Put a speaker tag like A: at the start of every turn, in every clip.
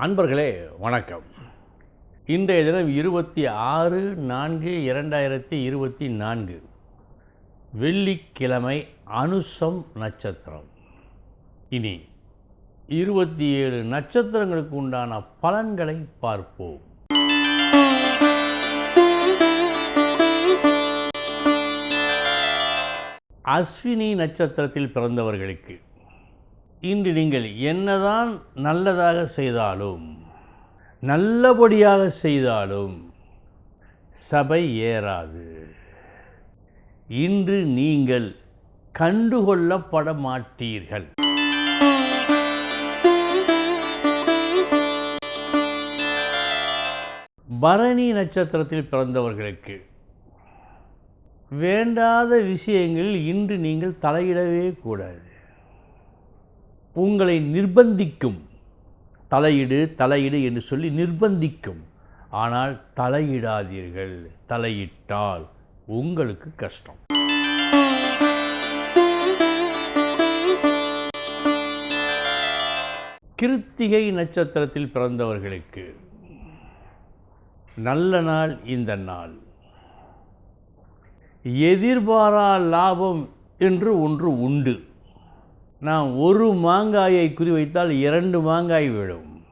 A: அன்பர்களே வணக்கம். இன்றைய தினம் இருபத்தி ஆறு நான்கு இரண்டாயிரத்தி இருபத்தி நான்கு. வெள்ளிக்கிழமை அனுசம் நட்சத்திரம். இனி இருபத்தி ஏழு நட்சத்திரங்களுக்கு உண்டான பலன்களை பார்ப்போம். அஸ்வினி நட்சத்திரத்தில் பிறந்தவர்களுக்கு இன்று நீங்கள் என்னதான் நல்லதாக செய்தாலும் நல்லபடியாக செய்தாலும் சபை ஏறாது. இன்று நீங்கள் கண்டுகொள்ளப்பட மாட்டீர்கள் பரணி நட்சத்திரத்தில் பிறந்தவர்களுக்கு வேண்டாத விஷயங்களில் இன்று நீங்கள் தலையிடவே கூடாது. உங்களை நிர்பந்திக்கும். தலையிடு தலையிடு என்று சொல்லி நிர்பந்திக்கும். ஆனால் தலையிடாதீர்கள் தலையிட்டால் உங்களுக்கு கஷ்டம். கிருத்திகை நட்சத்திரத்தில் பிறந்தவர்களுக்கு நல்ல நாள் இந்த நாள். எதிர்பாரா லாபம் என்று ஒன்று உண்டு. நான் ஒரு மாங்காயை குறிவைத்தால் இரண்டு மாங்காய் விழும்.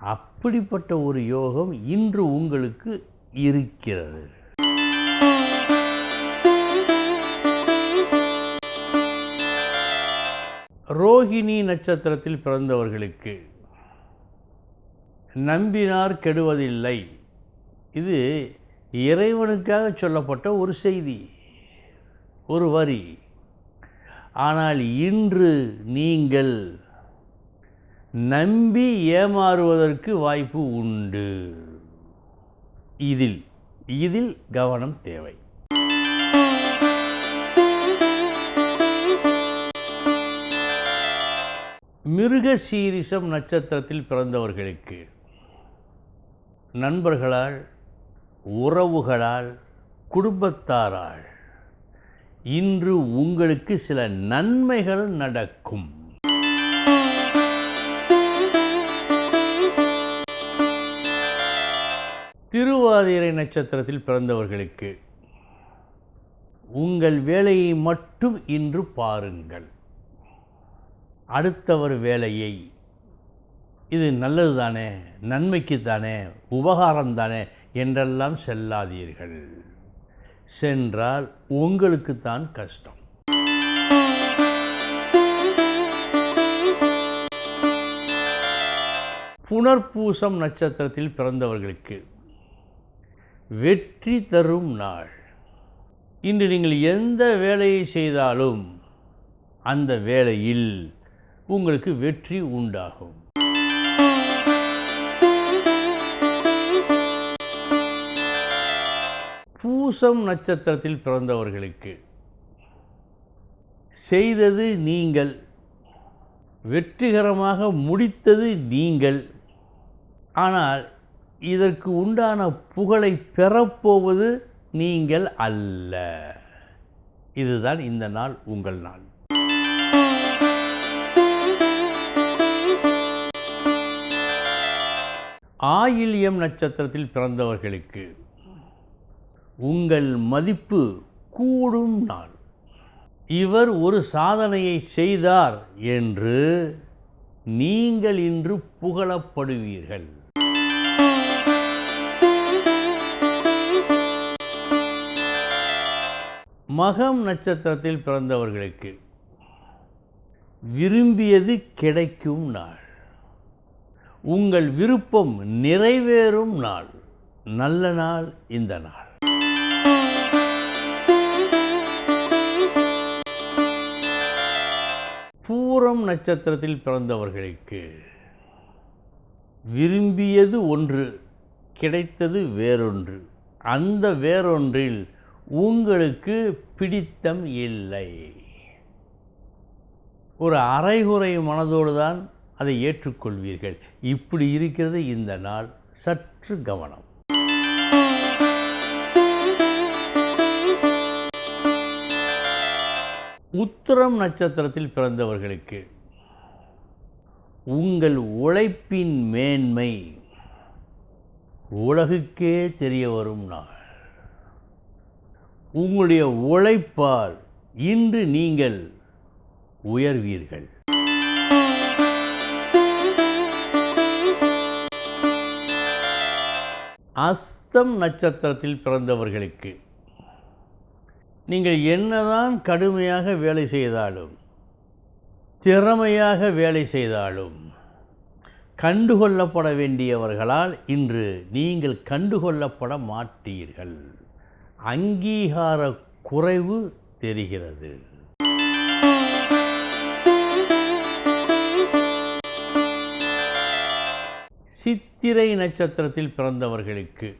A: அப்படிப்பட்ட ஒரு யோகம் இன்று உங்களுக்கு இருக்கிறது. ரோகிணி நட்சத்திரத்தில் பிறந்தவர்களுக்கு நம்பினார் கெடுவதில்லை. இது இறைவனுக்காக சொல்லப்பட்ட ஒரு செய்தி ஒரு வரி. ஆனால் இன்று நீங்கள் நம்பி ஏமாறுவதற்கு வாய்ப்பு உண்டு. இதில் இதில் கவனம் தேவை. மிருக சீரிசம் நட்சத்திரத்தில் பிறந்தவர்களுக்கு நண்பர்களால் உறவுகளால் குடும்பத்தாரால் இன்று உங்களுக்கு சில நன்மைகள் நடக்கும். திருவாதிரை நட்சத்திரத்தில் பிறந்தவர்களுக்கு உங்கள் வேலையை மட்டும் இன்று பாருங்கள். அடுத்தவர் வேலையை இது நல்லது தானே நன்மைக்கு தானே உபகாரம் தானே என்றெல்லாம் செல்லாதீர்கள். சென்றால் உங்களுக்குத்தான் கஷ்டம். புனர்பூசம் நட்சத்திரத்தில் பிறந்தவர்களுக்கு வெற்றி தரும் நாள். இன்று நீங்கள் எந்த வேலையை செய்தாலும் அந்த வேலையில் உங்களுக்கு வெற்றி உண்டாகும். பூசம் நட்சத்திரத்தில் பிறந்தவர்களுக்கு செய்தது நீங்கள் வெற்றிகரமாக முடித்தது நீங்கள். ஆனால் இதற்கு உண்டான புகழை பெறப்போவது நீங்கள் அல்ல. இதுதான் இந்த நாள் உங்கள் நாள். ஆயில்யம் நட்சத்திரத்தில் பிறந்தவர்களுக்கு உங்கள் மதிப்பு கூடும் நாள். இவர் ஒரு சாதனையை செய்தார் என்று நீங்கள் இன்று புகழப்படுவீர்கள். மகம் நட்சத்திரத்தில் பிறந்தவர்களுக்கு விரும்பியது கிடைக்கும் நாள். உங்கள் விருப்பம் நிறைவேறும் நாள். நல்ல நாள் இந்த நாள். பூரம் நட்சத்திரத்தில் பிறந்தவர்களுக்கு விரும்பியது ஒன்று கிடைத்தது வேறொன்று. அந்த வேறொன்றில் உங்களுக்கு பிடித்தம் இல்லை. ஒரு அரைகுறை மனதோடு தான் அதை ஏற்றுக்கொள்வீர்கள். இப்படி இருக்கிறது இந்த நாள் சற்று கவனம். உத்திரம் நட்சத்திரத்தில் பிறந்தவர்களுக்கு உங்கள் உழைப்பின் மேன்மை உலகுக்கே தெரிய வரும் நாள். உங்களுடைய உழைப்பால் இன்று நீங்கள் உயர்வீர்கள். அஸ்தம் நட்சத்திரத்தில் பிறந்தவர்களுக்கு நீங்கள் என்னதான் கடுமையாக வேலை செய்தாலும் திறமையாக வேலை செய்தாலும் கண்டுகொள்ளப்பட வேண்டியவர்களால் இன்று நீங்கள் கண்டுகொள்ளப்பட மாட்டீர்கள். அங்கீகார குறைவு தெரிகிறது. சித்திரை நட்சத்திரத்தில் பிறந்தவர்களுக்கு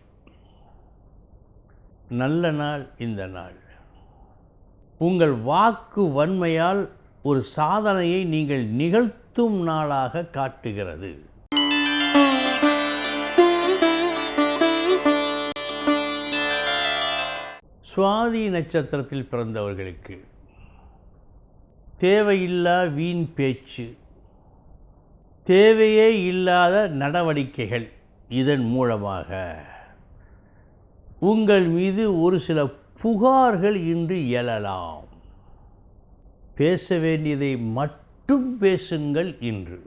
A: நல்ல நாள் இந்த நாள். உங்கள் வாக்கு வன்மையால் ஒரு சாதனையை நீங்கள் நிகழ்த்தும் நாளாக காட்டுகிறது. சுவாதி நட்சத்திரத்தில் பிறந்தவர்களுக்கு தேவையில்லா வீண் பேச்சு தேவையே இல்லாத நடவடிக்கைகள் இதன் மூலமாக. உங்கள் மீது ஒரு சில புகார்கள் இன்று எழலாம். பேச வேண்டியதை மட்டும் பேசுங்கள் இன்று.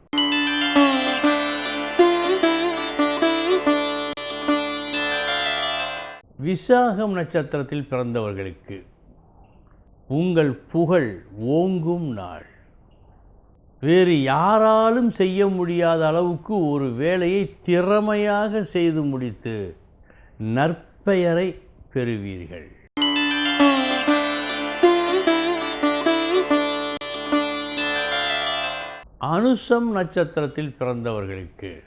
A: விசாகம் நட்சத்திரத்தில் பிறந்தவர்களுக்கு உங்கள் புகழ் ஓங்கும் நாள். வேறு யாராலும் செய்ய முடியாத அளவுக்கு ஒரு வேலையை திறமையாக செய்து முடித்து நற்பெயரை பெறுவீர்கள். அனுஷம் நட்சத்திரத்தில் பிறந்தவர்களுக்கு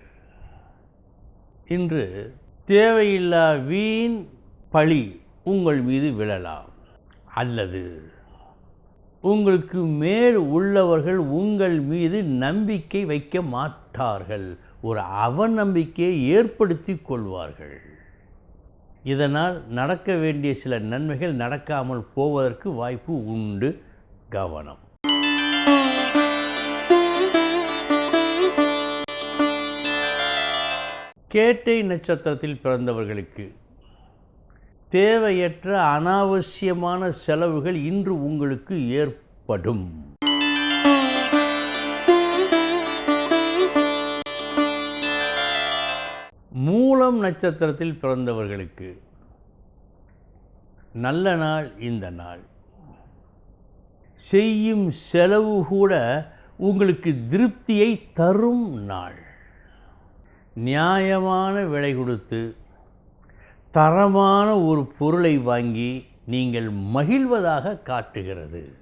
A: இன்று தேவையில்லா வீண் பழி உங்கள் மீது விழலாம். அல்லது உங்களுக்கு மேல் உள்ளவர்கள் உங்கள் மீது நம்பிக்கை வைக்க மாட்டார்கள். ஒரு அவநம்பிக்கையை ஏற்படுத்தி கொள்வார்கள். இதனால் நடக்க வேண்டிய சில நன்மைகள் நடக்காமல் போவதற்கு வாய்ப்பு உண்டு. கவனம். கேட்டை நட்சத்திரத்தில் பிறந்தவர்களுக்கு தேவையற்ற அனாவசியமான செலவுகள் இன்று உங்களுக்கு ஏற்படும். மூலம் நட்சத்திரத்தில் பிறந்தவர்களுக்கு நல்ல நாள் இந்த நாள். செய்யும் செலவு கூட உங்களுக்கு திருப்தியை தரும் நாள். நியாயமான விலை கொடுத்து தரமான ஒரு பொருளை வாங்கி நீங்கள் மகிழ்வதாக காட்டுகிறது.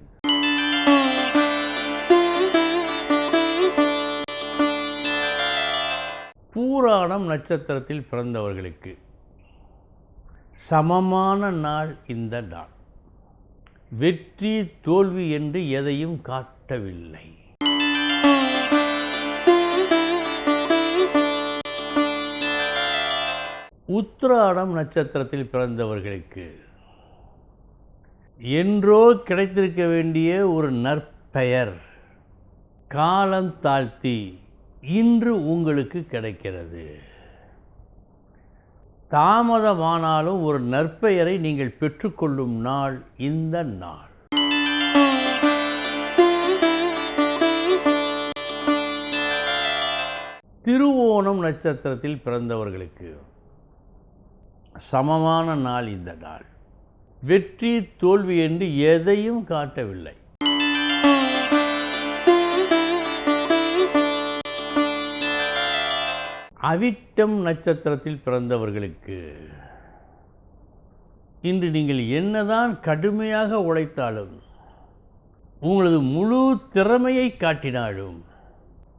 A: பூராணம் நட்சத்திரத்தில் பிறந்தவர்களுக்கு சமமான நாள் இந்த நாள். வெற்றி தோல்வி என்று எதையும் காட்டவில்லை. உத்திராடம் நட்சத்திரத்தில் பிறந்தவர்களுக்கு என்றோ கிடைத்திருக்க வேண்டிய ஒரு நற்பெயர் காலம் தாழ்த்தி இன்று உங்களுக்கு கிடைக்கிறது. தாமதமானாலும் ஒரு நற்பெயரை நீங்கள் பெற்றுக்கொள்ளும் நாள் இந்த நாள். திருவோணம் நட்சத்திரத்தில் பிறந்தவர்களுக்கு சமமான நாள் இந்த நாள். வெற்றி தோல்வி என்று எதையும் காட்டவில்லை. அவிட்டம் நட்சத்திரத்தில் பிறந்தவர்களுக்கு இன்று நீங்கள் என்னதான் கடுமையாக உழைத்தாலும் உங்களது முழு திறமையை காட்டினாலும்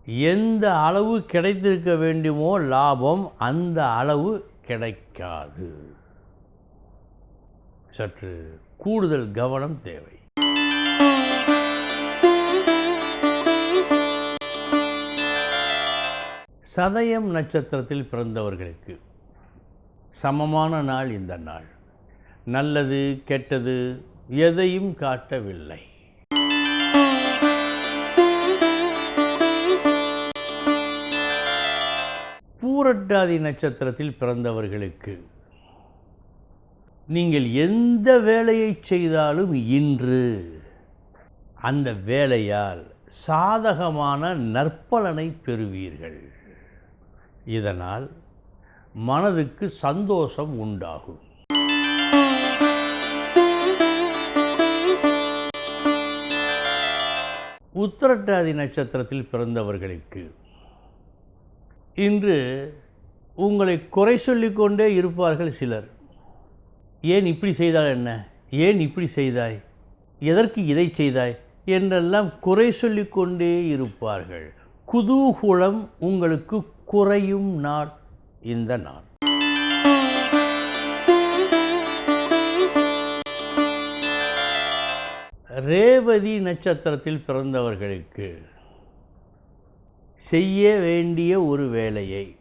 A: எந்த அளவு கிடைத்திருக்க வேண்டுமோ லாபம் அந்த அளவு கிடைக்காது. சற்று கூடுதல் கவனம் தேவை. சதயம் நட்சத்திரத்தில் பிறந்தவர்களுக்கு சமமான நாள் இந்த நாள். நல்லது கெட்டது எதையும் காட்டவில்லை. பூரட்டாதி நட்சத்திரத்தில் பிறந்தவர்களுக்கு நீங்கள் எந்த வேலையை செய்தாலும் இன்று அந்த வேலையால் சாதகமான நற்பலனை பெறுவீர்கள். இதனால் மனதுக்கு சந்தோஷம் உண்டாகும். உத்திரட்டாதி நட்சத்திரத்தில் பிறந்தவர்களுக்கு இன்று உங்களை குறை சொல்லிக்கொண்டே இருப்பார்கள் சிலர். ஏன் இப்படி செய்தால் என்ன? ஏன் இப்படி செய்தாய்? எதற்கு இதை செய்தாய்? என்றெல்லாம் குறை சொல்லிக்கொண்டே இருப்பார்கள். குதூகுலம் உங்களுக்கு குறையும் நாள் இந்த நாள். ரேவதி நட்சத்திரத்தில் பிறந்தவர்களுக்கு செய்ய வேண்டிய ஒரு வேலையை.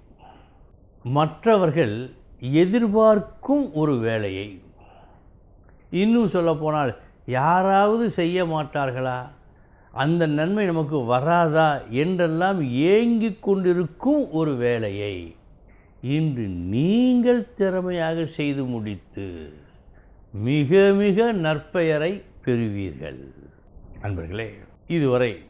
A: மற்றவர்கள் எதிர்பார்க்கும் ஒரு வேலையை. இன்னும் சொல்லப்போனால் யாராவது செய்ய மாட்டார்களா? அந்த நன்மை நமக்கு வராதா? என்றெல்லாம் ஏங்கி கொண்டிருக்கும் ஒரு வேலையை. இன்று நீங்கள் திறமையாக செய்து முடித்து மிக மிக நற்பெயரை பெறுவீர்கள். நண்பர்களே இதுவரை